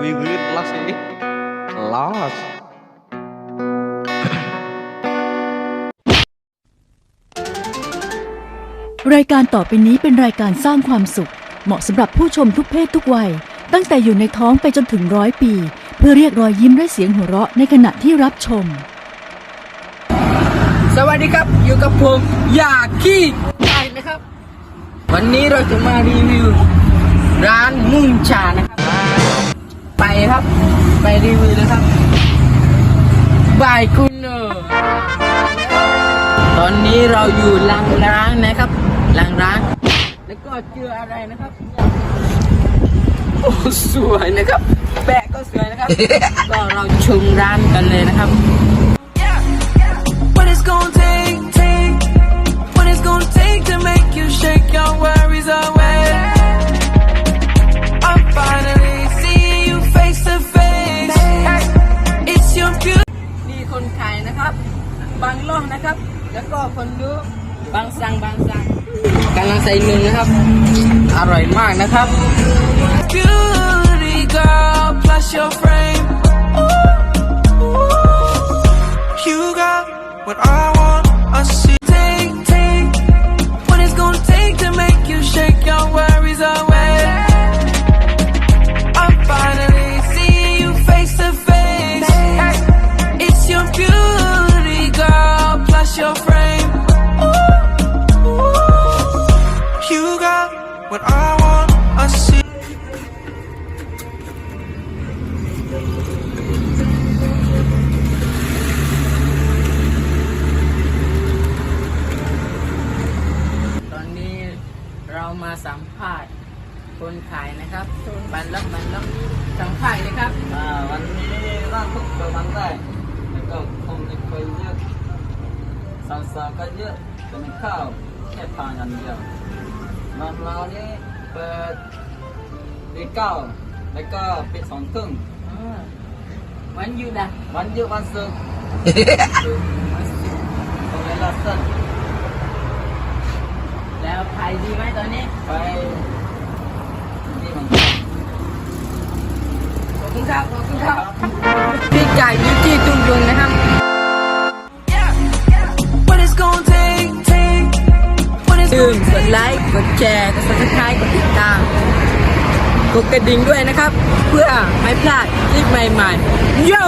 We will lost it. Lost. รายการต่อไปนี้เป็นรายการสร้างความสุข เหมาะสำหรับผู้ชมทุกเพศทุกวัย ตั้งแต่อยู่ในท้องไปจนถึงร้อยปี เพื่อเรียกรอยยิ้มและเสียงหัวเราะในขณะที่รับชม สวัสดีครับ อยู่กับผมอยากขี้ไก่นะครับ วันนี้เราจะมารีวิว ร้านมุ่งชานะครับไป ครับ ไปรีวิวเลยครับบายคุณเนอร์ตอนนี้เราอยู่หลังร้านนะครับหลังร้านแล้วก็เจออะไรนะครับโอ้สวยนะครับแปะก็สวยนะครับก็เราชมร้านกันเลยนะครับ What it's gonna take, take, what it's gonna take to make you shake your worries บางล่องนะครับ แล้วก็คนดูบางสังบางสังกำลังใส่นุ่นนะครับ อร่อยมากนะครับ Beauty girl, plus your frame. You got what I want. I see. Your frame. You got what I want. I see. ตอนนี้เรามาสัมภาษณ์คนขายนะครับบันล็อกบันล็อกสัมภาษณ์เลยครับ อ่าวันนี้ร่างทุกเปิดวันได้แล้วก็คงไม่เคยเยอะสาวๆก็เยอะเป็นข้าวแค่ทานอย่างเดียวมาเรานี่เปิดตีเก้าแล้วก็ปิดสองครึ่งอ่าวันหยุดอะวันหยุดวันศุกร์ตรงเวลาสั้นแล้วขายดีไหมตอนนี้ไปนี่มันกันขอบคุณครับขอบคุณครับพี่ไก่ยูจี้ตุ้งยุงนะครับ ลืมกดไลค์ กดแชร์ กดซับสไครต์กดติดตาม กดกระดิ่งด้วยนะครับ เพื่อไม่พลาดคลิปใหม่ๆโย่